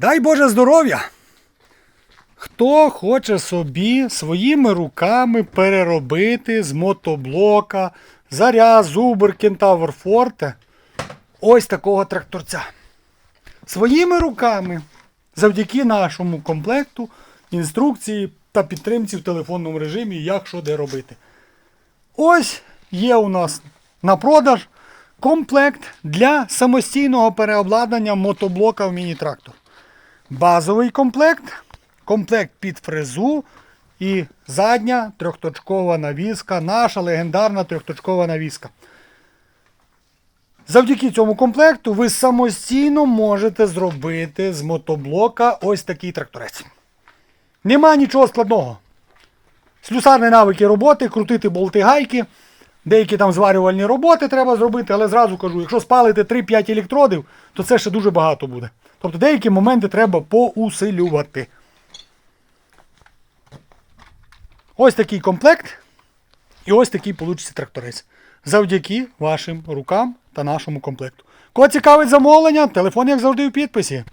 Дай Боже здоров'я! Хто хоче собі своїми руками переробити з мотоблока Заря, Зубр, Кентавр Форте ось такого тракторця. Своїми руками, завдяки нашому комплекту, інструкції та підтримці в телефонному режимі, як що де робити. Ось є у нас на продаж комплект для самостійного переобладнання мотоблока в міні-трактор. Базовий комплект, комплект під фрезу і задня трьохточкова навіска, наша легендарна трьохточкова навіска. Завдяки цьому комплекту ви самостійно можете зробити з мотоблока ось такий тракторець. Нема нічого складного. Слюсарні навики роботи, крутити болти гайки, деякі там зварювальні роботи треба зробити, але зразу кажу, якщо спалити 3-5 електродів, то це ще дуже багато буде. Тобто деякі моменти треба поусилювати. Ось такий комплект. І ось такий получиться тракторець. Завдяки вашим рукам та нашому комплекту. Кого цікавить замовлення, телефон, як завжди, у підписі.